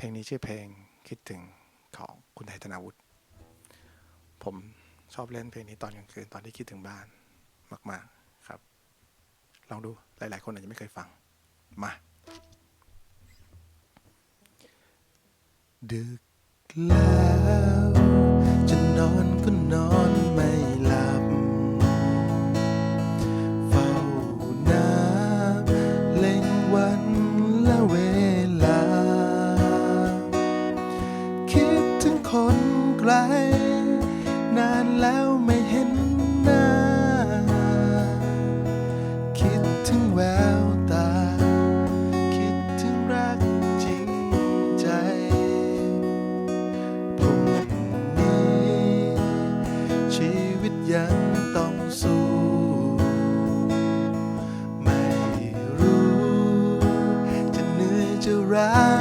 เพลงนี้ชื่อเพลงคิดถึงของคุณไทยธนาวุฒิผมชอบเล่นเพลงนี้ตอนกลางคืนตอนที่คิดถึงบ้านมาก ๆครับ ลองดูหลาย ๆ คนอาจจะไม่เคยฟัง มาดึกแล้วจะนอนก็นอนไม่หลับ เฝ้าน้ำเล็งวันและเว ไกลนานแล้วไม่เห็นหน้า คิดถึงแววตา คิดถึงรักจริงใจพรุ่งนี้ ชีวิตยังต้องสู้ ไม่รู้ จะเหนื่อยจะร้า